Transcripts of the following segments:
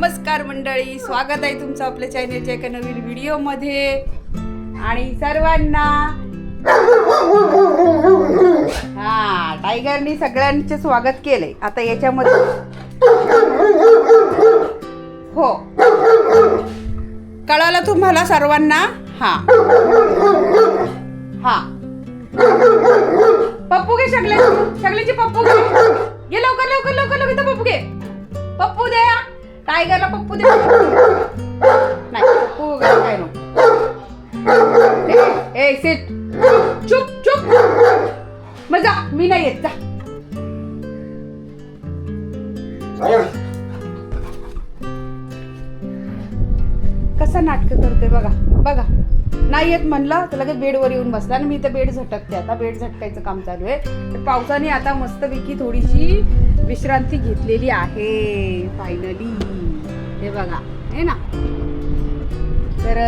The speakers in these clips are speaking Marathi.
नमस्कार मंडळी स्वागत आहे तुमचं आपल्या चॅनलच्या एका नवीन व्हिडिओमध्ये आणि सर्वांना हा टायगरनी सगळ्यांचे स्वागत केलंय. आता याच्यामध्ये हो. कळालं तुम्हाला सर्वांना? हा. हा. पप्पू घे सगळे शकल्याची पप्पू घे. लवकर लवकर लवकर लवकर पप्पू घे. टायगरला पप्पू दे. नाही पप्पू वगैरे काय नको. ए सिट. चुप चुप. मग जा मी नाही येत जा. कसं नाटकं करते बघा बघा. नाही येत म्हणलं तर लगेच बेडवर येऊन बसला आणि मी तर बेड झटकते. आता बेड झटकायचं काम चालू आहे. तर पावसाने आता मस्तपैकी थोडीशी विश्रांती घेतलेली आहे फायनली हे बघा हे ना. तर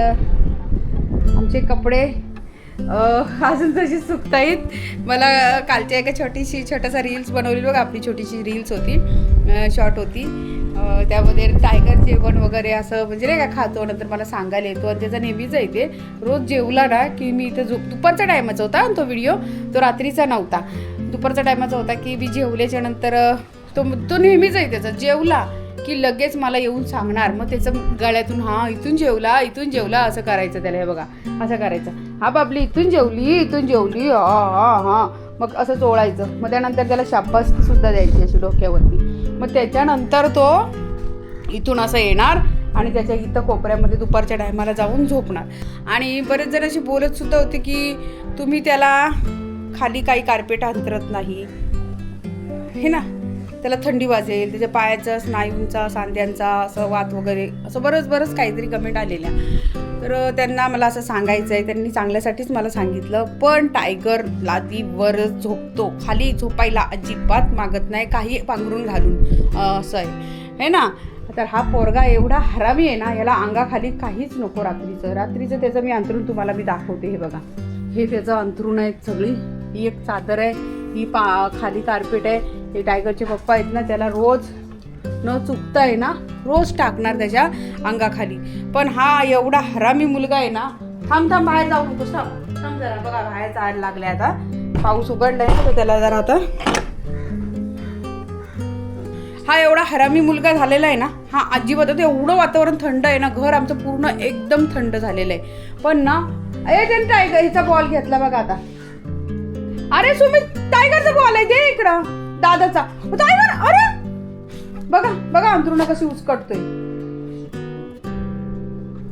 आमचे कपडे अजून तशी सुकतायत. मला कालच्या एका छोटीशी छोटासा रील्स बनवली बघा आपली छोटीशी रील्स होती शॉर्ट होती. त्यामध्ये टायगर जेवण वगैरे असं म्हणजे नाही का खातो नंतर मला सांगायला येतो. आणि त्याचा नेहमीच आहे ते. रोज जेवला ना की मी इथं झोप दुपारचा टायमाचा होता तो व्हिडिओ तो रात्रीचा नव्हता. दुपारचा टायमाचा होता की मी जेवल्याच्या नंतर तो तो नेहमीच आहे त्याचा जेवला. की लगेच मला येऊन सांगणार. मग त्याचं गळ्यातून हा इथून जेवला इथून जेवला असं करायचं त्याला हे बघा असं करायचं. हा बाबली इथून जेवली इथून जेवली हा हा हा. मग असं चोळायचं. मग त्यानंतर त्याला शाबासकी सुद्धा द्यायची अशी डोक्यावरती. मग त्याच्यानंतर तो इथून असं येणार आणि त्याच्या इथं कोपऱ्यामध्ये दुपारच्या टायमाला जाऊन झोपणार. आणि बरेच जण अशी बोलत सुद्धा होते की तुम्ही त्याला खाली काही कार्पेट अंतरत नाही. हे ना? त्याला थंडी वाजेल त्याच्या पायाचा स्नायूंचा सांध्यांचा असं वात वगैरे असं बरंच बरंच काहीतरी कमेंट आलेल्या. तर त्यांना मला असं सांगायचं आहे त्यांनी चांगल्यासाठीच मला सांगितलं पण टायगर लादीवर झोपतो. खाली झोपायला अजिबात मागत नाही काही पांघरून घालून. असं आहे. हे ना? तर हा पोरगा एवढा हरामी आहे ना याला अंगाखाली काहीच नको रात्रीचं. रात्रीचं त्याचं मी अंतरून तुम्हाला मी दाखवते हे बघा. हे त्याचं अंथरूण आहे सगळी. ही एक चादर आहे ही पा खाली कार्पेट आहे. हे टायगरचे पप्पा आहेत ना त्याला रोज न चुकता आहे ना रोज टाकणार त्याच्या अंगाखाली. पण हा एवढा हरामी मुलगा आहे ना थांब थांब बाहेर जाऊ नकोस थांब. थांब जरा बघा बाहेर जायला लागले आता. पाऊस उघडलाय ना तर त्याला जरा आता. हा एवढा हरामी मुलगा झालेला आहे ना हा अजिबात आता एवढं वातावरण थंड आहे ना घर आमचं पूर्ण एकदम थंड झालेलं आहे. पण ना ए त्याने टायगर हिचा बॉल घेतला बघा आता. अरे सुमित टायगरचा बॉल आहे दे इकडं. दादाचा. टायगर अरे! बघा बघा अंतरुणा कशी उचकटतोय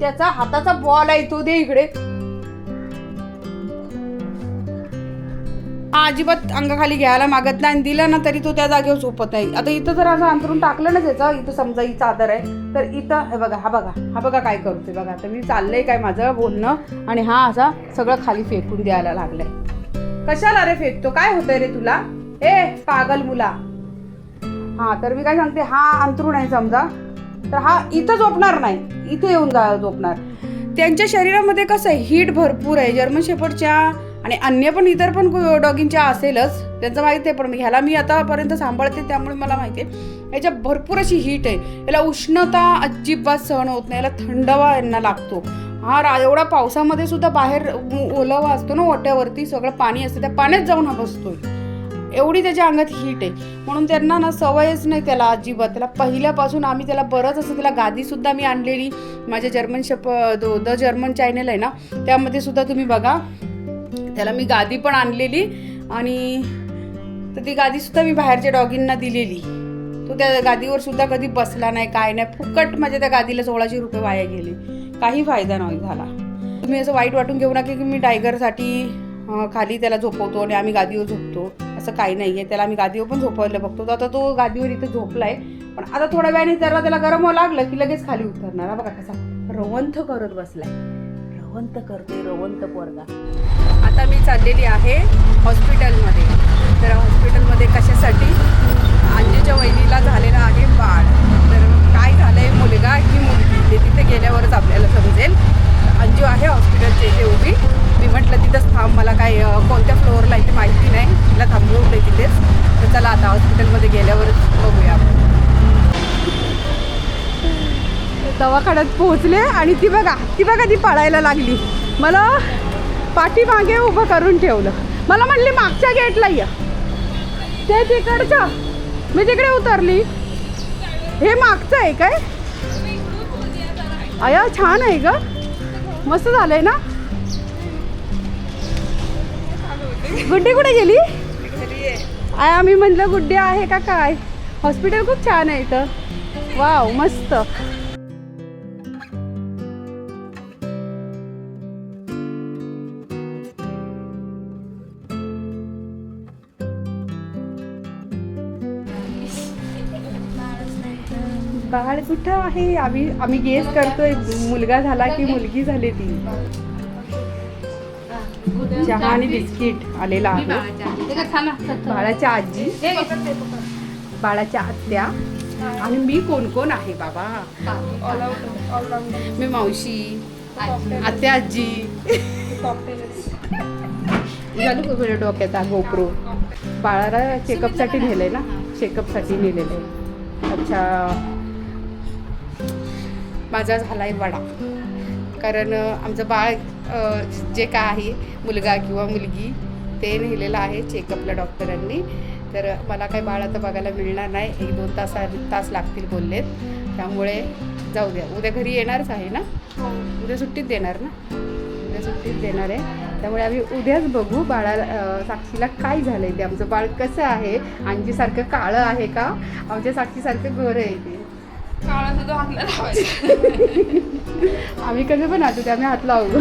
त्याचा हाताचा बॉल आहे तो दे इकडे. अजिबात अंगाखाली घ्यायला मागत नाही आणि दिला ना तरी तो त्या जागेवर झोपत नाही. आता इथं जर असं अंतरून टाकलं ना त्याचं इथं समजा ही चादर आहे तर इथं हे बघा हा बघा हा बघा काय करतोय बघा. आता मी चाललंय काय माझं बोलणं आणि हा असा सगळं खाली फेकून द्यायला लागलाय. कशाला रे फेकतो? काय होतंय रे तुला? ए पागल मुला. हा तर मी काय सांगते हा अंतरुण आहे समजा. तर हा इथं झोपणार नाही. इथे येऊन जा झोपणार. त्यांच्या शरीरामध्ये कसं आहे हीट भरपूर आहे. जर्मन शेपर्डच्या आणि अन्य पण इतर पण डॉगिंगच्या असेलच. त्यांचं माहिती आहे पण मी ह्याला मी आतापर्यंत सांभाळते त्यामुळे मला माहिती आहे. याच्या भरपूर अशी हीट आहे. याला उष्णता अजिबात सहन होत नाही. याला थंडावा यांना लागतो. हा रा एवढा पावसामध्ये सुद्धा बाहेर ओलावा असतो ना ओट्यावरती सगळं पाणी असतं. त्या पाण्यात जाऊन हा बसतोय. एवढी त्याच्या अंगात हीट आहे. म्हणून त्यांना ना सवयच नाही त्याला अजिबात. त्याला पहिल्यापासून आम्ही त्याला बरंच असं त्याला गादीसुद्धा मी आणलेली. माझ्या जर्मन शप दो द जर्मन चॅनल आहे ना त्यामध्ये सुद्धा तुम्ही बघा. त्याला मी गादी पण आणलेली आणि तर ती गादीसुद्धा मी बाहेरच्या डॉगींना दिलेली. तो त्या गादीवर सुद्धा कधी बसला नाही काय नाही. फुकट माझ्या त्या गादीला सोळाशे रुपये वाया गेले. काही फायदा नाही झाला. तुम्ही असं वाईट वाटून घेऊ नका की मी टायगरसाठी खाली त्याला झोपवतो आणि आम्ही गादीवर झोपतो. असं काही नाही आहे त्याला आम्ही गादीवर पण झोपवलं. बघतो तर आता तो गादीवर इथं झोपलाय. पण आता थोड्या वेळाने त्याला त्याला गरम लागलं की लगेच खाली उतरणार. बघा कसा रवंथ करत बसलाय. रवंत करते रवंत पोरगा. आता मी चाललेली आहे हॉस्पिटलमध्ये. तर हॉस्पिटलमध्ये कशासाठी? अंजूच्या वहिनीला झालेला आहे बाळ. तर काय झालंय मुलगा की मुलगी. ते तिथे गेल्यावरच आपल्याला समजेल. अंजू आहे हॉस्पिटलच्या इथे उभी मी म्हटलं तिथंच थांब मला काय अं, कोणत्या फ्लोअरला इथे माहिती नाही. तिला थांबवलं तिथेच. तर चला आता हॉस्पिटलमध्ये गेल्यावरच बघूया. आपण दवाखान्यात पोहोचले आणि ती बघा ती बघा ती पळायला लागली. मला पाठीमागे उभं करून ठेवलं. मला म्हणली मागच्या गेटला या. ते तिकडचं. मी तिकडे उतरली. हे मागचं आहे काय? अया छान आहे ग. मस्त झालंय ना? गुड्डी कुठे गेली? आय आम्ही म्हटलं गुड्डी आहे का काय? हॉस्पिटल खूप छान आहे इथं. वाव मस्त. बाळ कुठं आहे? आम्ही आम्ही गेस करतोय. मुलगा झाला की मुलगी झाली ती? चहा आणि बिस्किट आलेला आहे. बाळाच्या आजी. बाळाच्या आत्या. आणि मी कोण कोण आहे बाबा? मी मावशी आत्या आजी. झालं डोक्याचा गोप्रो? बाळाला चेकअपसाठी नेलंय ना? चेकअपसाठी नेलेलं आहे. अच्छा. माझा झाला आहे वडा. कारण आमचं बाळ जे काय आहे मुलगा किंवा मुलगी ते नेलेलं आहे चेकअपला डॉक्टरांनी. तर मला काही बाळ आता बघायला मिळणार नाही. एक दोन तास तास लागतील बोललेत. त्यामुळे जाऊ द्या. उद्या घरी येणारच आहे ना? उद्या सुट्टीत देणार ना? उद्या सुट्टीत देणार आहे. त्यामुळे आम्ही उद्याच बघू बाळाला अ, साक्षीला काय झालं आहे ते. आमचं बाळ कसं आहे? अंजीसारखं काळं आहे का? आमच्या साक्षीसारखं गोरं आहे ते. काळा सुद्धा हातला लावायचा. आम्ही कसं पण हात आम्ही हात लावू.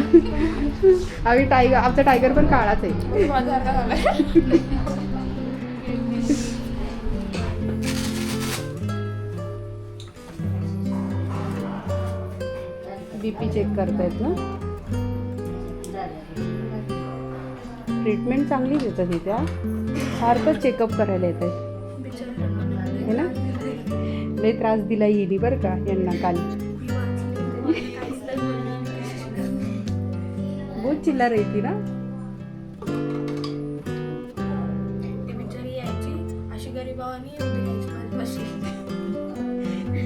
आम्ही टायगर आमचा टायगर पण काळाच आहे. बीपी चेक करतायत ना? ट्रीटमेंट चांगली देतात त्या सारखं चेकअप करायला येत आहे है ना? लई त्रास दिला येईल बरं का यांना काल. बहुत चिल्लार येते ना? ती बिचारी यायची. अशी गरीबावानी एवढी यायची माझ्यापाशी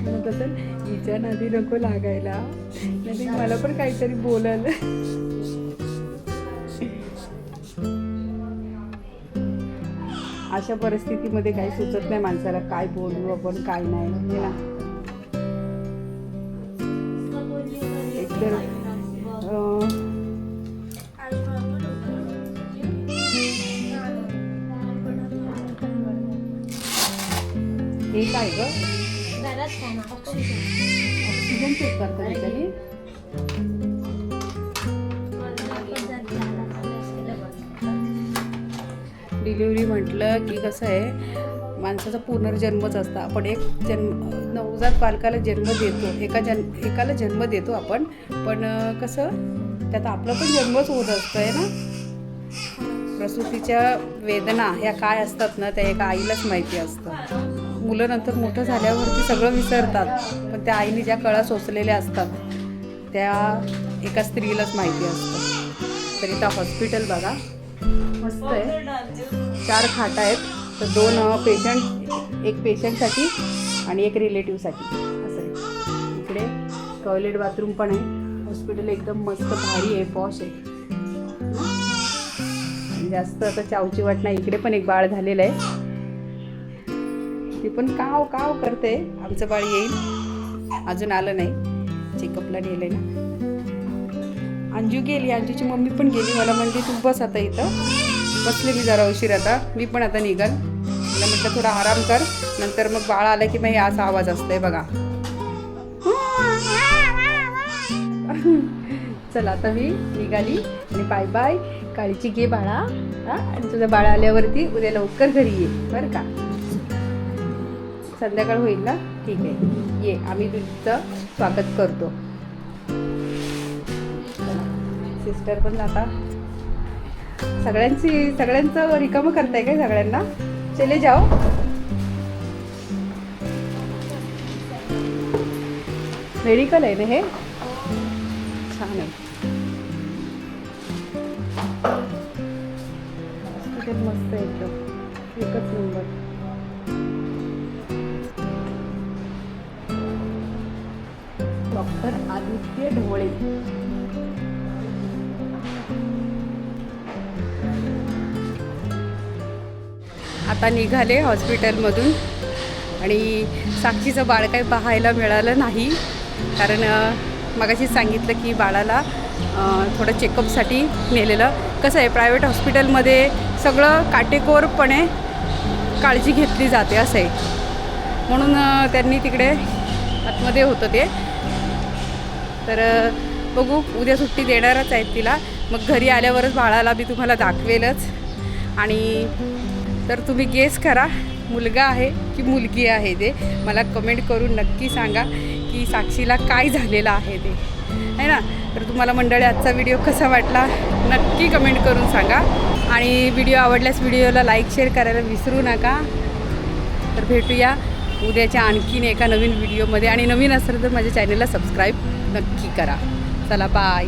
मग कसं हिच्या नादी नको लागायला. नाही मला पण काहीतरी बोलायला अशा परिस्थितीमध्ये काही सुचत नाही माणसाला काय बोलू आपण काय नाही हे ना? हे काय ग? ऑक्सिजन चेक करता डिलिव्हरी म्हटलं की कसं आहे माणसाचा पुनर्जन्मच असता. आपण एक जन्म नवजात बालकाला जन्म देतो एका जन्म एकाला जन्म देतो आपण. पण कसं त्यात आपला पण जन्मच होत असतं आहे ना? प्रसूतीच्या वेदना ह्या काय असतात ना त्या एका आईलाच माहिती असतं. मुलं नंतर मोठं झाल्यावरती सगळं विसरतात पण त्या आईने ज्या कळा सोचलेल्या असतात त्या एका स्त्रीलाच माहिती असतं. तर इथं हॉस्पिटल बघा. मस्त आहे. चार खाटा आहेत. तर दोन पेशंट एक पेशंटसाठी आणि एक रिलेटिव्हसाठी असं आहे. इकडे टॉयलेट बाथरूम पण आहे. हॉस्पिटल एकदम मस्त भारी आहे. पॉश आहे. जास्त आता चावची वाट नाही. इकडे पण एक बाळ झालेलं आहे. ती पण काव काव करते. आमचं बाळ येईल. अजून आलं नाही. चेकअपला नेलंय ना. अंजू गेली अंजूची मम्मी पण गेली मला म्हणली तू बस आता इथं. बसले मी जरा उशीर आता मी पण आता निघाल. मला म्हटलं थोडा आराम कर. नंतर मग बाळ आलं की मग असा आवाज असतोय बघा. चला आता मी निघाली आणि बाय बाय काळीची घे बाळा. हा? आणि तुझं बाळ आल्यावरती उद्या लवकर घरी ये बरं का? संध्याकाळ होईल ना? ठीक आहे. ये आम्ही तुझं स्वागत करतो. सिस्टर पण जातात सगळ्यांची सगळ्यांचं रिकामं करताय काय सगळ्यांना? चले जाओ. मेडिकल आहे ना हे? छान आहे. मस्त आहे एकदम. एकच नंबर. डॉक्टर आदित्य ढवळे. आता निघाले हॉस्पिटलमधून. आणि साक्षीचं बाळ काही पाहायला मिळालं नाही. कारण मगाशी सांगितलं की बाळाला थोडं चेकअपसाठी नेलेलं. कसं आहे प्रायव्हेट हॉस्पिटलमध्ये सगळं काटेकोरपणे काळजी घेतली जाते असं आहे. म्हणून त्यांनी तिकडे आतमध्ये होतं ते. तर बघू उद्या सुट्टी देणारच आहेत तिला. मग घरी आल्यावरच बाळाला मी तुम्हाला दाखवेलच. आणि तर तुम्ही गेस करा. मुलगा आहे की मुलगी आहे ते. मला कमेंट करून नक्की सांगा की साक्षीला काय झालेलं आहे ते. आहे ना? तर तुम्हाला मंडळी आजचा व्हिडिओ कसा वाटला? नक्की कमेंट करून सांगा. आणि व्हिडिओ आवडल्यास व्हिडिओला लाईक शेअर करायला विसरू नका. तर भेटूया उद्याच्या आणखीन एका नवीन व्हिडिओमध्ये आणि नवीन असेल तर माझ्या चॅनलला सबस्क्राईब नक्की करा. चला बाय